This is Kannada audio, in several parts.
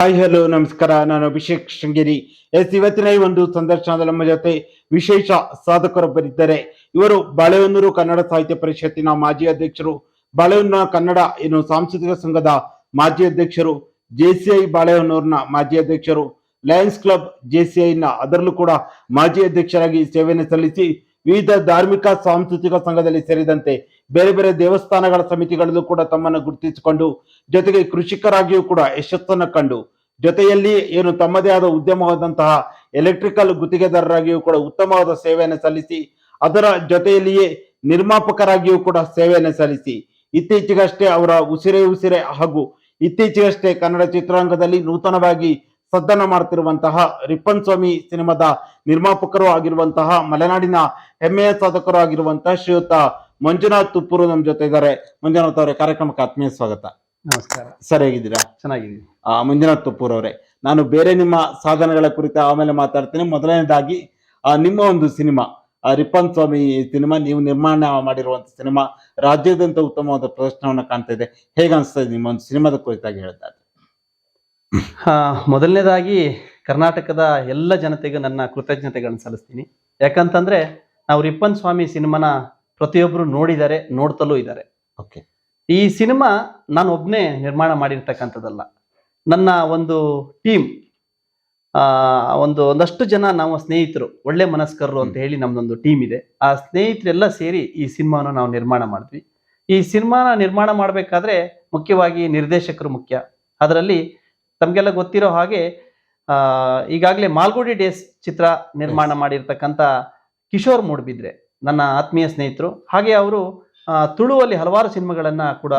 ಹಾಯ್, ಹಲೋ, ನಮಸ್ಕಾರ. ನಾನು ಅಭಿಷೇಕ್ ಶೃಂಗೇರಿ. ಎಸ್, ಇವತ್ತಿನ ಈ ಒಂದು ಸಂದರ್ಶನದಲ್ಲಿ ನಮ್ಮ ಜೊತೆ ವಿಶೇಷ ಸಾಧಕರೊಬ್ಬರಿದ್ದಾರೆ. ಇವರು ಬಾಳೆಹೊನ್ನೂರು ಕನ್ನಡ ಸಾಹಿತ್ಯ ಪರಿಷತ್ತಿನ ಮಾಜಿ ಅಧ್ಯಕ್ಷರು ಬಾಳೆಹೊನ್ನೂರ ಕನ್ನಡ ಏನು ಸಾಂಸ್ಕೃತಿಕ ಸಂಘದ ಮಾಜಿ ಅಧ್ಯಕ್ಷರು ಜೆಸಿಐ ಬಾಳೆಹೊನ್ನೂರಿನ ಮಾಜಿ ಅಧ್ಯಕ್ಷರು, ಲಯನ್ಸ್ ಕ್ಲಬ್ ಜೆಸಿಐನ ಅದರಲ್ಲೂ ಕೂಡ ಮಾಜಿ ಅಧ್ಯಕ್ಷರಾಗಿ ಸೇವೆಯನ್ನು ಸಲ್ಲಿಸಿ ವಿವಿಧ ಧಾರ್ಮಿಕ, ಸಾಂಸ್ಕೃತಿಕ ಸಂಘದಲ್ಲಿ ಸೇರಿದಂತೆ ಬೇರೆ ಬೇರೆ ದೇವಸ್ಥಾನಗಳ ಸಮಿತಿಗಳಲ್ಲೂ ಕೂಡ ತಮ್ಮನ್ನು ಗುರುತಿಸಿಕೊಂಡು, ಜೊತೆಗೆ ಕೃಷಿಕರಾಗಿಯೂ ಕೂಡ ಯಶಸ್ಸನ್ನು ಕಂಡು, ಜೊತೆಯಲ್ಲಿ ಏನು ತಮ್ಮದೇ ಆದ ಉದ್ಯಮವಾದಂತಹ ಎಲೆಕ್ಟ್ರಿಕಲ್ ಗುತ್ತಿಗೆದಾರರಾಗಿಯೂ ಕೂಡ ಉತ್ತಮವಾದ ಸೇವೆಯನ್ನು ಸಲ್ಲಿಸಿ, ಅದರ ಜೊತೆಯಲ್ಲಿಯೇ ನಿರ್ಮಾಪಕರಾಗಿಯೂ ಕೂಡ ಸೇವೆಯನ್ನು ಸಲ್ಲಿಸಿ, ಇತ್ತೀಚೆಗಷ್ಟೇ ಅವರ ಉಸಿರೇ ಉಸಿರೇ ಹಾಗೂ ಇತ್ತೀಚೆಗಷ್ಟೇ ಕನ್ನಡ ಚಿತ್ರರಂಗದಲ್ಲಿ ನೂತನವಾಗಿ ಸದ್ದನ ಮಾಡ್ತಿರುವಂತಹ ರಿಪ್ಪನ್ ಸ್ವಾಮಿ ಸಿನಿಮಾದ ನಿರ್ಮಾಪಕರು ಆಗಿರುವಂತಹ ಮಲೆನಾಡಿನ ಹೆಮ್ಮೆಯ ಸಾಧಕರು ಆಗಿರುವಂತಹ ಶ್ರೀಯುತ ಮಂಜುನಾಥ್ ತುಪ್ಪೂರು ನಮ್ಮ ಜೊತೆ ಇದ್ದಾರೆ. ಮಂಜುನಾಥ್ ಅವರೇ ಕಾರ್ಯಕ್ರಮಕ್ಕೆ ಆತ್ಮೀಯ ಸ್ವಾಗತ. ನಮಸ್ಕಾರ. ಸರಿ ಹೇಗಿದ್ದೀರಾ ಚೆನ್ನಾಗಿದ್ದೀನಿ ಆ, ಮಂಜುನಾಥ್ ತುಪ್ಪೂರ್ ಅವರೇ ನಾನು ಬೇರೆ ನಿಮ್ಮ ಸಾಧನೆಗಳ ಕುರಿತು ಆಮೇಲೆ ಮಾತಾಡ್ತೀನಿ. ಮೊದಲನೇದಾಗಿ ಆ, ನಿಮ್ಮ ಒಂದು ಸಿನಿಮಾ ಆ, ರಿಪ್ಪನ್ ಸ್ವಾಮಿ ಸಿನಿಮಾ ನೀವು ನಿರ್ಮಾಣ ಮಾಡಿರುವಂತ ಸಿನಿಮಾ ರಾಜ್ಯಾದ್ಯಂತ ಉತ್ತಮವಾದ ಪ್ರದರ್ಶನವನ್ನು ಕಾಣ್ತಾ ಇದೆ. ಹೇಗೆ ನಿಮ್ಮ ಒಂದು ಸಿನಿಮಾದ ಕುರಿತಾಗಿ ಹೇಳಿದಾಗ ಆ, ಮೊದಲನೇದಾಗಿ ಕರ್ನಾಟಕದ ಎಲ್ಲ ಜನತೆಗೂ ನನ್ನ ಕೃತಜ್ಞತೆಗಳನ್ನು ಸಲ್ಲಿಸ್ತೀನಿ. ಯಾಕಂತಂದ್ರೆ ನಾವು ರಿಪ್ಪನ್ ಸ್ವಾಮಿ ಸಿನಿಮಾನ ಪ್ರತಿಯೊಬ್ಬರು ನೋಡಿದ್ದಾರೆ ನೋಡ್ತಲೂ ಇದ್ದಾರೆ. ಓಕೆ ಈ ಸಿನಿಮಾ ನಾನು ಒಬ್ಬನೇ ನಿರ್ಮಾಣ ಮಾಡಿರ್ತಕ್ಕಂಥದ್ದಲ್ಲ. ನನ್ನ ಒಂದು ಟೀಮ್ ಆ ಒಂದು ಒಂದಷ್ಟು ಜನ ನಾವು ಸ್ನೇಹಿತರು ಒಳ್ಳೆ ಮನಸ್ಕರರು ಅಂತ ಹೇಳಿ ನಮ್ದೊಂದು ಟೀಮ್ ಇದೆ. ಆ ಸ್ನೇಹಿತರೆಲ್ಲ ಸೇರಿ ಈ ಸಿನಿಮಾನ ನಾವು ನಿರ್ಮಾಣ ಮಾಡಿದ್ವಿ. ಈ ಸಿನಿಮಾನ ನಿರ್ಮಾಣ ಮಾಡಬೇಕಾದ್ರೆ ಮುಖ್ಯವಾಗಿ ನಿರ್ದೇಶಕರು ಮುಖ್ಯ. ಅದರಲ್ಲಿ ತಮಗೆಲ್ಲ ಗೊತ್ತಿರೋ ಹಾಗೆ ಈಗಾಗಲೇ ಮಾಲ್ಗುಡಿ ಡೇಸ್ ಚಿತ್ರ ನಿರ್ಮಾಣ ಮಾಡಿರ್ತಕ್ಕಂಥ ಕಿಶೋರ್ ಮೂಡ್ಬಿದ್ರೆ ನನ್ನ ಆತ್ಮೀಯ ಸ್ನೇಹಿತರು. ಹಾಗೆ ಅವರು ತುಳುವಲ್ಲಿ ಹಲವಾರು ಸಿನಿಮಾಗಳನ್ನ ಕೂಡ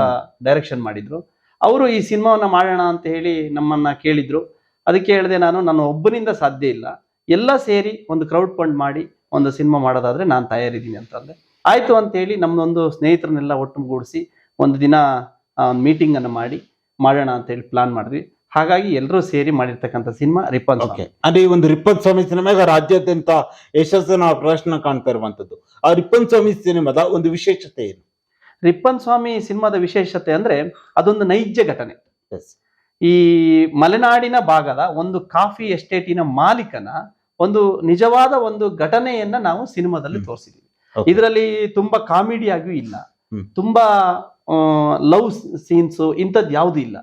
ಡೈರೆಕ್ಷನ್ ಮಾಡಿದ್ರು. ಅವರು ಈ ಸಿನಿಮಾವನ್ನ ಮಾಡೋಣ ಅಂತ ಹೇಳಿ ನಮ್ಮನ್ನ ಕೇಳಿದ್ರು. ಅದಕ್ಕೆ ಹೇಳಿದೆ ನಾನು ನಾನು ಒಬ್ಬನಿಂದ ಸಾಧ್ಯ ಇಲ್ಲ. ಎಲ್ಲ ಸೇರಿ ಒಂದು ಕ್ರೌಡ್ ಫಂಡ್ ಮಾಡಿ ಒಂದು ಸಿನಿಮಾ ಮಾಡೋದಾದರೆ ನಾನು ತಯಾರಿದ್ದೀನಿ ಅಂತಂದೆ ಆಯ್ತು ಅಂತ ಹೇಳಿ ನಮ್ಮದೊಂದು ಸ್ನೇಹಿತರನ್ನೆಲ್ಲ ಒಟ್ಟುಗೂಡಿಸಿ ಒಂದು ದಿನ ಮೀಟಿಂಗ್ ಅನ್ನು ಮಾಡಿ ಮಾಡೋಣ ಅಂತ ಹೇಳಿ ಪ್ಲಾನ್ ಮಾಡಿದ್ವಿ. ಹಾಗಾಗಿ ಎಲ್ಲರೂ ಸೇರಿ ಮಾಡಿರ್ತಕ್ಕಂಥ ಸಿನಿಮಾ ರಿಪ್ಪನ್ ಓಕೆ ಅದೇ ಈ ಒಂದು ರಿಪ್ಪನ್ ಸ್ವಾಮಿ ಸಿನಿಮಾ ಈಗ ರಾಜ್ಯಾದ್ಯಂತ ಯಶಸ್ಸನ್ನು ಪ್ರದರ್ಶನ ಕಾಣ್ತಾ ಇರುವಂಥದ್ದು ಆ ರಿಪ್ಪನ್ ಸ್ವಾಮಿ ಸಿನಿಮಾದ ಒಂದು ವಿಶೇಷತೆ ಏನು? ರಿಪ್ಪನ್ ಸ್ವಾಮಿ ಸಿನಿಮಾದ ವಿಶೇಷತೆ ಅಂದ್ರೆ ಅದೊಂದು ನೈಜ ಘಟನೆ. ಈ ಮಲೆನಾಡಿನ ಭಾಗದ ಒಂದು ಕಾಫಿ ಎಸ್ಟೇಟಿನ ಮಾಲೀಕನ ಒಂದು ನಿಜವಾದ ಒಂದು ಘಟನೆಯನ್ನ ನಾವು ಸಿನಿಮಾದಲ್ಲಿ. ತೋರಿಸಿದೀವಿ. ಇದರಲ್ಲಿ ತುಂಬಾ ಕಾಮಿಡಿಯಾಗಿಯೂ ಇಲ್ಲ. ತುಂಬಾ ಲವ್ ಸೀನ್ಸ್ ಇಂಥದ್ದು ಯಾವುದು ಇಲ್ಲ.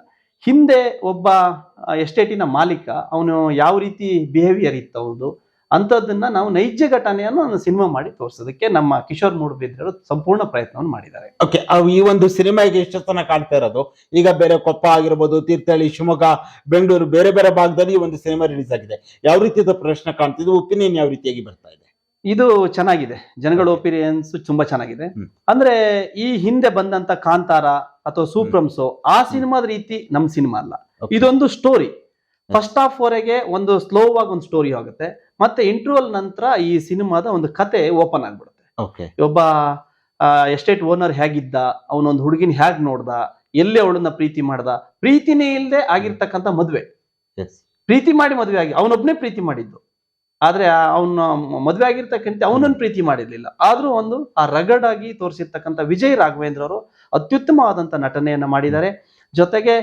ಹಿಂದೆ ಒಬ್ಬ ಎಸ್ಟೇಟಿನ ಮಾಲೀಕ, ಅವನು ಯಾವ ರೀತಿ ಬಿಹೇವಿಯರ್ ಇತ್ತು ಅವನು ಅಂಥದ್ದನ್ನ ನಾವು ನೈಜ ಘಟನೆಯನ್ನು ಒಂದು ಸಿನಿಮಾ ಮಾಡಿ ತೋರಿಸೋದಕ್ಕೆ ನಮ್ಮ ಕಿಶೋರ್ ಮೂಡುಬಿದ್ರರು ಸಂಪೂರ್ಣ ಪ್ರಯತ್ನವನ್ನು ಮಾಡಿದ್ದಾರೆ. ಓಕೆ ಈ ಒಂದು ಸಿನಿಮಾಗೆ ಯಶಸ್ಸನ್ನ ಕಾಣ್ತಾ ಇರೋದು? ಈಗ ಬೇರೆ ಕೊಪ್ಪ ಆಗಿರ್ಬೋದು, ತೀರ್ಥಹಳ್ಳಿ, ಶಿವಮೊಗ್ಗ, ಬೆಂಗಳೂರು, ಬೇರೆ ಬೇರೆ ಭಾಗದಲ್ಲಿ ಈ ಒಂದು ಸಿನಿಮಾ ರಿಲೀಸ್ ಆಗಿದೆ. ಯಾವ ರೀತಿಯಾದ ಪ್ರಶ್ನೆ ಕಾಣ್ತಿದ್ದು ಒಪಿನಿಯನ್ ಯಾವ ರೀತಿಯಾಗಿ ಬರ್ತಾ ಇದೆ? ಇದು ಚೆನ್ನಾಗಿದೆ. ಜನಗಳ ಒಪಿನಿಯನ್ಸ್ ತುಂಬಾ ಚೆನ್ನಾಗಿದೆ. ಅಂದ್ರೆ ಈ ಹಿಂದೆ ಬಂದಂತ ಕಾಂತಾರ ಅಥವಾ ಸೂಪ್ರಮ್ಸ್ ಆ ಸಿನಿಮಾದ ರೀತಿ ನಮ್ ಸಿನಿಮಾ ಅಲ್ಲ. ಇದೊಂದು ಸ್ಟೋರಿ ಫಸ್ಟ್ ಹಾಫ್ ವರೆಗೆ ಒಂದು ಸ್ಲೋ ಆಗಿ ಒಂದು ಸ್ಟೋರಿ ಆಗುತ್ತೆ ಮತ್ತೆ ಇಂಟರ್ವಲ್ ನಂತರ ಈ ಸಿನಿಮಾದ ಒಂದು ಕತೆ ಓಪನ್ ಆಗ್ಬಿಡುತ್ತೆ. ಒಬ್ಬ ಎಸ್ಟೇಟ್ ಓನರ್ ಹೇಗಿದ್ದ ಅವನೊಂದು ಹುಡುಗಿನ ಹೇಗ್ ನೋಡ್ದ ಎಲ್ಲಿ ಅವಳನ್ನ ಪ್ರೀತಿ ಮಾಡ್ದ ಪ್ರೀತಿನೇ ಇಲ್ಲದೆ ಆಗಿರ್ತಕ್ಕಂಥ ಮದ್ವೆ. ಪ್ರೀತಿ ಮಾಡಿ ಮದುವೆ ಆಗಿ ಅವನೊಬ್ನೇ ಪ್ರೀತಿ ಮಾಡಿದ್ದು. ಆದ್ರೆ ಅವನ ಮದುವೆ ಆಗಿರ್ತಕ್ಕಂಥ ಅವನನ್ನು ಪ್ರೀತಿ ಮಾಡಿರ್ಲಿಲ್ಲ. ಆದ್ರೂ ಒಂದು ಆ ರಗಡ್ ಆಗಿ ತೋರಿಸಿರ್ತಕ್ಕಂಥ ವಿಜಯ್ ರಾಘವೇಂದ್ರ ಅವರು ಅತ್ಯುತ್ತಮವಾದಂತ ನಟನೆಯನ್ನ ಮಾಡಿದ್ದಾರೆ. ಜೊತೆಗೆ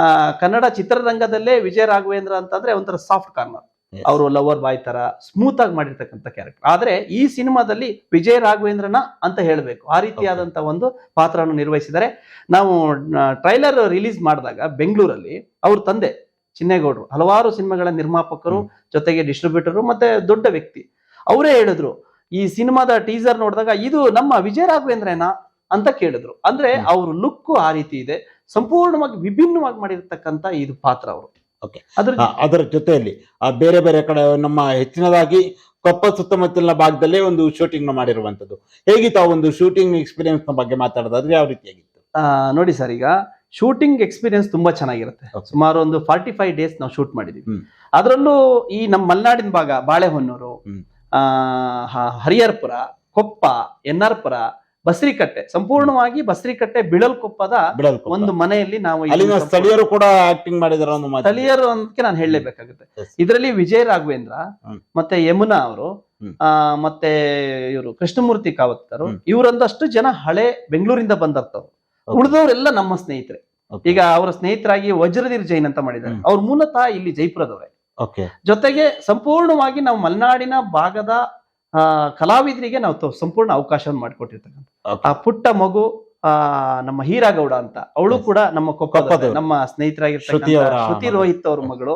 ಆ ಕನ್ನಡ ಚಿತ್ರರಂಗದಲ್ಲೇ ವಿಜಯ್ ರಾಘವೇಂದ್ರ ಅಂತಂದ್ರೆ ಒಂಥರ ಸಾಫ್ಟ್ ಕಾರ್ನರ್ ಅವರು ಲವರ್ ಬಾಯ್ ತರ ಸ್ಮೂತ್ ಆಗಿ ಮಾಡಿರ್ತಕ್ಕಂಥ ಕ್ಯಾರೆಕ್ಟರ್ ಆದ್ರೆ ಈ ಸಿನಿಮಾದಲ್ಲಿ ವಿಜಯ್ ರಾಘವೇಂದ್ರನ ಅಂತ ಹೇಳಬೇಕು. ಆ ರೀತಿಯಾದಂತ ಒಂದು ಪಾತ್ರವನ್ನು ನಿರ್ವಹಿಸಿದ್ದಾರೆ. ನಾವು ಟ್ರೈಲರ್ ರಿಲೀಸ್ ಮಾಡಿದಾಗ ಬೆಂಗಳೂರಲ್ಲಿ ಅವ್ರ ತಂದೆ ಚಿನ್ನೇಗೌಡರು. ಹಲವಾರು ಸಿನಿಮಾಗಳ ನಿರ್ಮಾಪಕರು ಜೊತೆಗೆ ಡಿಸ್ಟ್ರಿಬ್ಯೂಟರು ಮತ್ತೆ ದೊಡ್ಡ ವ್ಯಕ್ತಿ. ಅವರೇ ಹೇಳಿದ್ರು ಈ ಸಿನಿಮಾದ ಟೀಸರ್ ನೋಡಿದಾಗ ಇದು ನಮ್ಮ ವಿಜಯ ರಾಘವೇಂದ್ರನ ಅಂತ ಕೇಳಿದ್ರು. ಅಂದ್ರೆ. ಅವ್ರ ಲುಕ್ ಆ ರೀತಿ ಇದೆ. ಸಂಪೂರ್ಣವಾಗಿ ವಿಭಿನ್ನವಾಗಿ ಮಾಡಿರ್ತಕ್ಕಂಥ ಇದು ಪಾತ್ರ ಅವರು. ಓಕೆ ಅದ್ರ ಅದರ ಜೊತೆಯಲ್ಲಿ ಆ ಬೇರೆ ಬೇರೆ ಕಡೆ ನಮ್ಮ ಹೆಚ್ಚಿನದಾಗಿ ಕೊಪ್ಪ ಸುತ್ತಮುತ್ತಲಿನ ಭಾಗದಲ್ಲೇ ಒಂದು ಶೂಟಿಂಗ್ ಮಾಡಿರುವಂತದ್ದು ಹೇಗಿತ್ತು ಆ ಒಂದು ಶೂಟಿಂಗ್ ಎಕ್ಸ್ಪೀರಿಯನ್ಸ್ನ ಬಗ್ಗೆ ಮಾತಾಡೋದಾದ್ರೆ ಯಾವ ರೀತಿಯಾಗಿತ್ತು ಆ, ನೋಡಿ ಸರ್ ಈಗ ಶೂಟಿಂಗ್ ಎಕ್ಸ್ಪೀರಿಯನ್ಸ್ ತುಂಬಾ ಚೆನ್ನಾಗಿರುತ್ತೆ. ಸುಮಾರು ಒಂದು ಫಾರ್ಟಿ ಫೈವ್ ಡೇಸ್ ನಾವು ಶೂಟ್ ಮಾಡಿದೀವಿ. ಅದರಲ್ಲೂ ಈ ನಮ್ಮ ಮಲೆನಾಡಿನ ಭಾಗ ಬಾಳೆಹೊನ್ನೂರು ಹರಿಹರ್ಪುರ ಆ ಹ- ಆರ್ ಕೊಪ್ಪ ಎನ್ನಾರ್ಪುರ ಬಸರಿಕಟ್ಟೆ ಸಂಪೂರ್ಣವಾಗಿ ಬಸರಿಕಟ್ಟೆ ಬಿಳಲ್ಕೊಪ್ಪದ ಒಂದು ಮನೆಯಲ್ಲಿ ನಾವು ಸ್ಥಳೀಯರು ಕೂಡ ಆಕ್ಟಿಂಗ್ ಮಾಡಿದಾರೆ ಸ್ಥಳೀಯರು ಅಂತ ನಾನು ಹೇಳಲೇಬೇಕಾಗುತ್ತೆ. ಇದರಲ್ಲಿ ವಿಜಯ್ ರಾಘವೇಂದ್ರ ಮತ್ತೆ ಯಮುನಾ ಅವರು ಆ ಮತ್ತೆ ಇವರು ಕೃಷ್ಣಮೂರ್ತಿ ಕಾವತ್ತರು. ಇವರೊಂದಷ್ಟು ಜನ ಹಳೆ ಬೆಂಗಳೂರಿಂದ ಬಂದರ್ತವ್ರು. ಉಳಿದವರೆಲ್ಲ ನಮ್ಮ ಸ್ನೇಹಿತರೆ. ಈಗ ಅವರ ಸ್ನೇಹಿತರಾಗಿ ವಜ್ರದೀರ್ ಜೈನ್ ಅಂತ ಮಾಡಿದ್ದಾರೆ. ಅವ್ರ ಮೂಲತಃ ಇಲ್ಲಿ ಜೈಪುರದವರೇ. ಜೊತೆಗೆ ಸಂಪೂರ್ಣವಾಗಿ ನಾವು ಮಲೆನಾಡಿನ ಭಾಗದ ಕಲಾವಿದರಿಗೆ ನಾವು ಸಂಪೂರ್ಣ ಅವಕಾಶವನ್ನು ಮಾಡಿಕೊಟ್ಟಿರ್ತಕ್ಕಂಥ. ಆ ಪುಟ್ಟ ಮಗು ಆ ನಮ್ಮ ಹೀರಾಗೌಡ ಅಂತ. ಅವಳು ಕೂಡ ನಮ್ಮ ಕೊಕ್ಕದ. ನಮ್ಮ ಸ್ನೇಹಿತರಾಗಿರ್ತಕ್ಕಂಥ ಶ್ರುತಿ ರೋಹಿತ್ ಅವ್ರ ಮಗಳು.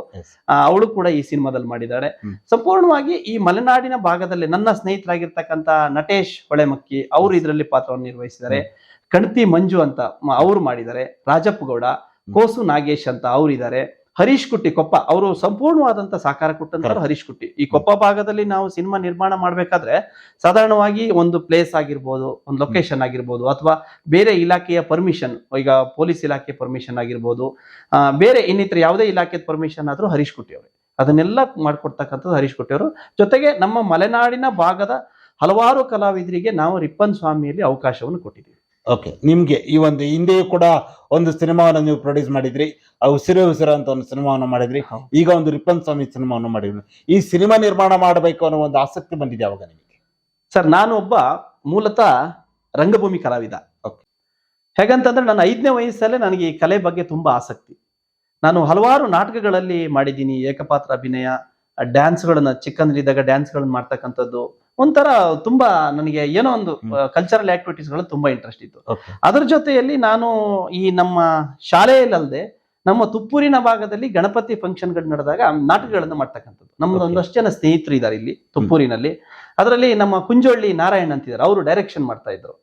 ಅವಳು ಕೂಡ ಈ ಸಿನಿಮಾದಲ್ಲಿ ಮಾಡಿದ್ದಾಳೆ ಸಂಪೂರ್ಣವಾಗಿ ಈ ಮಲೆನಾಡಿನ ಭಾಗದಲ್ಲಿ ನನ್ನ ಸ್ನೇಹಿತರಾಗಿರ್ತಕ್ಕಂಥ ನಟೇಶ್ ಹೊಳೆಮಕ್ಕಿ ಅವರು ಇದರಲ್ಲಿ ಪಾತ್ರವನ್ನು ನಿರ್ವಹಿಸಿದ್ದಾರೆ. ಕಣ್ತಿ ಮಂಜು ಅಂತ ಅವರು ಮಾಡಿದ್ದಾರೆ. ರಾಜಪ್ಪ ಗೌಡ ಕೋಸು ನಾಗೇಶ್ ಅಂತ ಅವರಿದ್ದಾರೆ. ಹರೀಶ್ ಕುಟ್ಟಿ ಕೊಪ್ಪ ಅವರು ಸಂಪೂರ್ಣವಾದಂತ ಸಾಕಾರ ಕೊಟ್ಟಂತ ಹರೀಶ್ ಕುಟ್ಟಿ. ಈ ಕೊಪ್ಪ ಭಾಗದಲ್ಲಿ ನಾವು ಸಿನಿಮಾ ನಿರ್ಮಾಣ ಮಾಡ್ಬೇಕಾದ್ರೆ ಸಾಧಾರಣವಾಗಿ ಒಂದು ಪ್ಲೇಸ್ ಆಗಿರ್ಬೋದು ಒಂದು ಲೊಕೇಶನ್ ಆಗಿರ್ಬೋದು ಅಥವಾ ಬೇರೆ ಇಲಾಖೆಯ ಪರ್ಮಿಷನ್ ಈಗ ಪೊಲೀಸ್ ಇಲಾಖೆ ಪರ್ಮಿಷನ್ ಆಗಿರ್ಬೋದು ಬೇರೆ ಇನ್ನಿತರ ಯಾವುದೇ ಇಲಾಖೆ ಪರ್ಮಿಷನ್ ಆದ್ರೂ ಹರೀಶ್ ಕುಟ್ಟಿ ಅವರು. ಅದನ್ನೆಲ್ಲ ಮಾಡ್ಕೊಡ್ತಕ್ಕಂಥದ್ದು ಹರೀಶ್ ಕುಟ್ಟಿ ಅವರು. ಜೊತೆಗೆ ನಮ್ಮ ಮಲೆನಾಡಿನ ಭಾಗದ ಹಲವಾರು ಕಲಾವಿದರಿಗೆ ನಾವು ರಿಪ್ಪನ್ ಸ್ವಾಮಿಯಲ್ಲಿ ಅವಕಾಶವನ್ನು ಕೊಟ್ಟಿದ್ದೀವಿ. ಓಕೆ ನಿಮ್ಗೆ ಈ ಒಂದು ಹಿಂದೆಯೂ ಕೂಡ ಒಂದು ಸಿನಿಮಾವನ್ನು ನೀವು ಪ್ರೊಡ್ಯೂಸ್ ಮಾಡಿದ್ರಿ. ಆ ಉಸಿರೇ ಉಸಿರ ಅಂತ ಒಂದು ಸಿನಿಮಾವನ್ನು ಮಾಡಿದ್ರಿ. ಈಗ ಒಂದು ರಿಪ್ಪನ್ ಸ್ವಾಮಿ ಸಿನಿಮಾವನ್ನು ಮಾಡಿದ್ರಿ. ಈ ಸಿನಿಮಾ ನಿರ್ಮಾಣ ಮಾಡಬೇಕು ಅನ್ನೋ ಒಂದು ಆಸಕ್ತಿ ಬಂದಿದೆ ಅವಾಗ ನಿಮಗೆ? ಸರ್ ನಾನು ಒಬ್ಬ ಮೂಲತಃ ರಂಗಭೂಮಿ ಕಲಾವಿದ. ಓಕೆ ಹೇಗಂತಂದ್ರೆ ನನ್ನ ಐದನೇ ವಯಸ್ಸಲ್ಲೇ ನನಗೆ ಈ ಕಲೆ ಬಗ್ಗೆ ತುಂಬಾ ಆಸಕ್ತಿ. ನಾನು ಹಲವಾರು ನಾಟಕಗಳಲ್ಲಿ ಮಾಡಿದ್ದೀನಿ. ಏಕಪಾತ್ರ ಅಭಿನಯ ಡ್ಯಾನ್ಸ್ಗಳನ್ನ ಚಿಕ್ಕಂದ್ರಿದ್ದಾಗ ಡ್ಯಾನ್ಸ್ಗಳನ್ನ ಮಾಡ್ತಕ್ಕಂಥದ್ದು. ಒಂಥರ ತುಂಬಾ ನನಗೆ ಏನೋ ಒಂದು ಕಲ್ಚರಲ್ ಆಕ್ಟಿವಿಟೀಸ್ಗಳು ತುಂಬಾ ಇಂಟ್ರೆಸ್ಟ್ ಇತ್ತು. ಅದ್ರ ಜೊತೆಯಲ್ಲಿ ನಾನು ಈ ನಮ್ಮ ಶಾಲೆಯಲ್ಲದೆ ನಮ್ಮ ತುಪ್ಪೂರಿನ ಭಾಗದಲ್ಲಿ ಗಣಪತಿ ಫಂಕ್ಷನ್ಗಳು ನಡೆದಾಗ ನಾಟಕಗಳನ್ನು ಮಾಡ್ತಕ್ಕಂಥದ್ದು. ನಮ್ದು ಒಂದಷ್ಟು ಜನ ಸ್ನೇಹಿತರು ಇದ್ದಾರೆ ಇಲ್ಲಿ ತುಪ್ಪೂರಿನಲ್ಲಿ. ಅದರಲ್ಲಿ ನಮ್ಮ ಕುಂಜೊಳ್ಳಿ ನಾರಾಯಣ್ ಅಂತಿದ್ದಾರೆ. ಅವರು ಡೈರೆಕ್ಷನ್ ಮಾಡ್ತಾ ಇದ್ರು.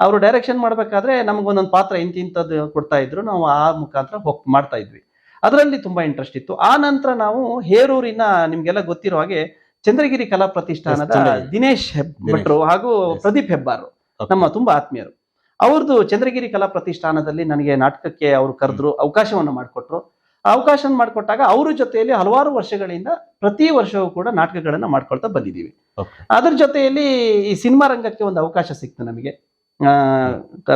ಅವರು ಡೈರೆಕ್ಷನ್ ಮಾಡ್ಬೇಕಾದ್ರೆ ನಮಗೊಂದೊಂದು ಪಾತ್ರ ಇಂತಿಂತದ್ದು ಕೊಡ್ತಾ ಇದ್ರು. ನಾವು ಆ ಮುಖಾಂತರ ಹೋಗ್ ಮಾಡ್ತಾ ಇದ್ವಿ. ಅದರಲ್ಲಿ ತುಂಬಾ ಇಂಟ್ರೆಸ್ಟ್ ಇತ್ತು. ಆ ನಂತರ ನಾವು ಹೇರೂರಿನ ನಿಮ್ಗೆಲ್ಲ ಗೊತ್ತಿರೋ ಹಾಗೆ ಚಂದ್ರಗಿರಿ ಕಲಾ ಪ್ರತಿಷ್ಠಾನದ ದಿನೇಶ್ ಹೆಬ್ಬಟ್ರು ಭಟ್ರು ಹಾಗೂ ಪ್ರದೀಪ್ ಹೆಬ್ಬಾರ್ ನಮ್ಮ ತುಂಬಾ ಆತ್ಮೀಯರು. ಅವ್ರದ್ದು ಚಂದ್ರಗಿರಿ ಕಲಾ ಪ್ರತಿಷ್ಠಾನದಲ್ಲಿ ನನಗೆ ನಾಟಕಕ್ಕೆ ಅವರು ಕರೆದ್ರು ಅವಕಾಶವನ್ನು ಮಾಡಿಕೊಟ್ರು. ಅವಕಾಶ ಮಾಡಿಕೊಟ್ಟಾಗ ಅವ್ರ ಜೊತೆಯಲ್ಲಿ ಹಲವಾರು ವರ್ಷಗಳಿಂದ ಪ್ರತಿ ವರ್ಷವೂ ಕೂಡ ನಾಟಕಗಳನ್ನು ಮಾಡ್ಕೊಳ್ತಾ ಬಂದಿದ್ದೀವಿ. ಅದ್ರ ಜೊತೆಯಲ್ಲಿ ಈ ಸಿನಿಮಾ ರಂಗಕ್ಕೆ ಒಂದು ಅವಕಾಶ ಸಿಕ್ತು ನಮಗೆ.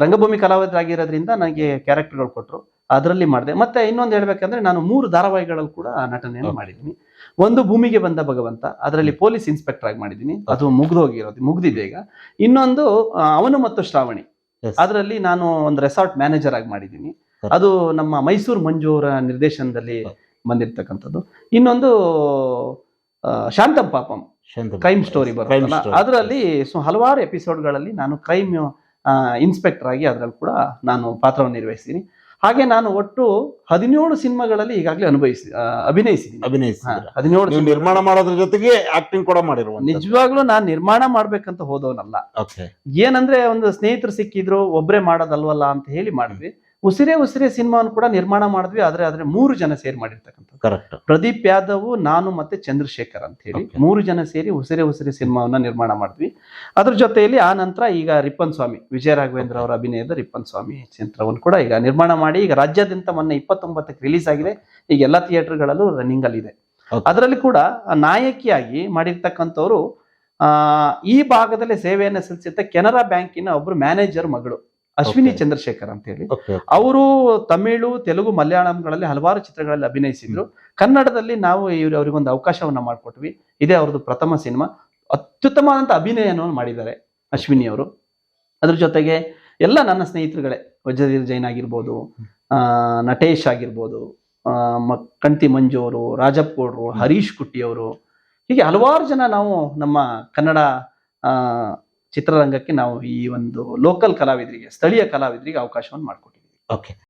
ರಂಗಭೂಮಿ ಕಲಾವಿದರಾಗಿರೋದ್ರಿಂದ ನನಗೆ ಕ್ಯಾರೆಕ್ಟರ್ಗಳು ಕೊಟ್ಟರು ಅದರಲ್ಲಿ ಮಾಡಿದೆ. ಮತ್ತೆ ಇನ್ನೊಂದು ಹೇಳ್ಬೇಕಂದ್ರೆ ನಾನು ಮೂರು ಧಾರಾವಾಹಿಗಳಲ್ಲಿ ಕೂಡ ನಟನೆಯನ್ನು. ಮಾಡಿದ್ದೀನಿ. ಒಂದು ಭೂಮಿಗೆ ಬಂದ ಭಗವಂತ ಅದರಲ್ಲಿ ಪೊಲೀಸ್ ಇನ್ಸ್ಪೆಕ್ಟರ್ ಆಗಿ ಮಾಡಿದ್ದೀನಿ. ಅದು ಮುಗ್ದೋಗಿರೋದು ಮುಗ್ದಿದೆ ಈಗ. ಇನ್ನೊಂದು ಅವನು ಮತ್ತು ಶ್ರಾವಣಿ. ಅದರಲ್ಲಿ ನಾನು ಒಂದು ರೆಸಾರ್ಟ್ ಮ್ಯಾನೇಜರ್ ಆಗಿ ಮಾಡಿದ್ದೀನಿ. ಅದು ನಮ್ಮ ಮೈಸೂರು ಮಂಜು ಅವರ ನಿರ್ದೇಶನದಲ್ಲಿ ಬಂದಿರ್ತಕ್ಕಂಥದ್ದು. ಇನ್ನೊಂದು ಶಾಂತಂ ಪಾಪಂ. ಕ್ರೈಮ್ ಸ್ಟೋರಿ ಬರ್ತಾ ಬರುತ್ತಲ್ಲ story. ಅದರಲ್ಲಿ ಸೊ ಹಲವಾರು ಎಪಿಸೋಡ್ಗಳಲ್ಲಿ ನಾನು ಕ್ರೈಮ್ ಇನ್ಸ್ಪೆಕ್ಟರ್ ಆಗಿ ಅದರಲ್ಲಿ ಕೂಡ ನಾನು ಪಾತ್ರವನ್ನು ನಿರ್ವಹಿಸ್ತೀನಿ. ಹಾಗೆ ನಾನು ಒಟ್ಟು ಹದಿನೇಳು ಸಿನಿಮಾಗಳಲ್ಲಿ ಈಗಾಗಲೇ ಅನುಭವಿಸಿ ಅಭಿನಯಿಸಿದ್ದೀನಿ. ಅಭಿನಯಿಸಿ ಹದಿನೇಳು ನಿರ್ಮಾಣ ಮಾಡೋದ್ರ ಜೊತೆಗೆ ಆಕ್ಟಿಂಗ್ ಕೂಡ ಮಾಡಿರುವ ನಿಜವಾಗ್ಲೂ ನಾನು ನಿರ್ಮಾಣ ಮಾಡ್ಬೇಕಂತ ಹೋದವನಲ್ಲ. ಏನಂದ್ರೆ ಒಂದು ಸ್ನೇಹಿತರು ಸಿಕ್ಕಿದ್ರು ಒಬ್ಬರೇ ಮಾಡೋದಲ್ವಲ್ಲ ಅಂತ ಹೇಳಿ ಮಾಡಿದ್ವಿ. ಉಸಿರೇ ಉಸಿರೇ ಸಿನಿಮಾವನ್ನು ಕೂಡ ನಿರ್ಮಾಣ ಮಾಡಿದ್ವಿ ಆದ್ರೆ ಆದ್ರೆ ಮೂರು ಜನ ಸೇರಿ ಮಾಡಿರ್ತಕ್ಕಂಥದ್ದು. ಕರೆಕ್ಟ್ ಪ್ರದೀಪ್ ಯಾದವ್ ನಾನು ಮತ್ತೆ ಚಂದ್ರಶೇಖರ್ ಅಂತ ಹೇಳಿ ಮೂರು ಜನ ಸೇರಿ ಉಸಿರೇ ಉಸಿರೇ ಸಿನಿಮಾವನ್ನ ನಿರ್ಮಾಣ ಮಾಡಿದ್ವಿ. ಅದ್ರ ಜೊತೆಯಲ್ಲಿ ಆ ನಂತರ ಈಗ ರಿಪ್ಪನ್ ಸ್ವಾಮಿ ವಿಜಯ ರಾಘವೇಂದ್ರ ಅವರ ಅಭಿನಯದ ರಿಪ್ಪನ್ ಸ್ವಾಮಿ ಚಿತ್ರವನ್ನು ಕೂಡ ಈಗ ನಿರ್ಮಾಣ ಮಾಡಿ ಈಗ ರಾಜ್ಯಾದ್ಯಂತ ಮೊನ್ನೆ ಇಪ್ಪತ್ತೊಂಬತ್ತಕ್ಕೆ ರಿಲೀಸ್ ಆಗಿದೆ. ಈಗ ಎಲ್ಲಾ ಥಿಯೇಟರ್ಗಳಲ್ಲೂ ರನ್ನಿಂಗ್ ಅಲ್ಲಿ ಇದೆ. ಅದರಲ್ಲಿ ಕೂಡ ನಾಯಕಿಯಾಗಿ ಮಾಡಿರ್ತಕ್ಕಂಥವ್ರು ಆ ಈ ಭಾಗದಲ್ಲಿ ಸೇವೆಯನ್ನು ಸಲ್ಲಿಸಿದ ಕೆನರಾ ಬ್ಯಾಂಕಿನ ಒಬ್ರು ಮ್ಯಾನೇಜರ್ ಮಗಳು. ಅಶ್ವಿನಿ ಚಂದ್ರಶೇಖರ್ ಅಂತ ಹೇಳಿ. ಅವರು ತಮಿಳು ತೆಲುಗು ಮಲಯಾಳಂಗಳಲ್ಲಿ ಹಲವಾರು ಚಿತ್ರಗಳಲ್ಲಿ ಅಭಿನಯಿಸಿದ್ರು. ಕನ್ನಡದಲ್ಲಿ ನಾವು ಇವ್ರು ಅವರಿಗೊಂದು ಅವಕಾಶವನ್ನ ಮಾಡಿಕೊಟ್ವಿ. ಇದೇ ಅವ್ರದ್ದು ಪ್ರಥಮ ಸಿನಿಮಾ. ಅತ್ಯುತ್ತಮವಾದಂತ ಅಭಿನಯವನ್ನು ಮಾಡಿದ್ದಾರೆ ಅಶ್ವಿನಿ ಅವರು. ಅದ್ರ ಜೊತೆಗೆ ಎಲ್ಲ ನನ್ನ ಸ್ನೇಹಿತರುಗಳೇ ವಜ್ರಧೀರ್ ಜೈನ್ ಆಗಿರ್ಬೋದು ಆ, ನಟೇಶ್ ಆಗಿರ್ಬೋದು ಕಂತಿ ಮಂಜು ಅವರು ರಾಜಪ್ಪ ಗೌಡ್ರು ಹರೀಶ್ ಕುಟ್ಟಿ ಅವರು. ಹೀಗೆ ಹಲವಾರು ಜನ ನಾವು ನಮ್ಮ ಕನ್ನಡ ಆ, ಚಿತ್ರರಂಗಕ್ಕೆ ನಾವು ಈ ಒಂದು ಲೋಕಲ್ ಕಲಾವಿದರಿಗೆ ಸ್ಥಳೀಯ ಕಲಾವಿದರಿಗೆ ಅವಕಾಶವನ್ನು ಮಾಡಿಕೊಟ್ಟಿದ್ದೀವಿ. ಓಕೆ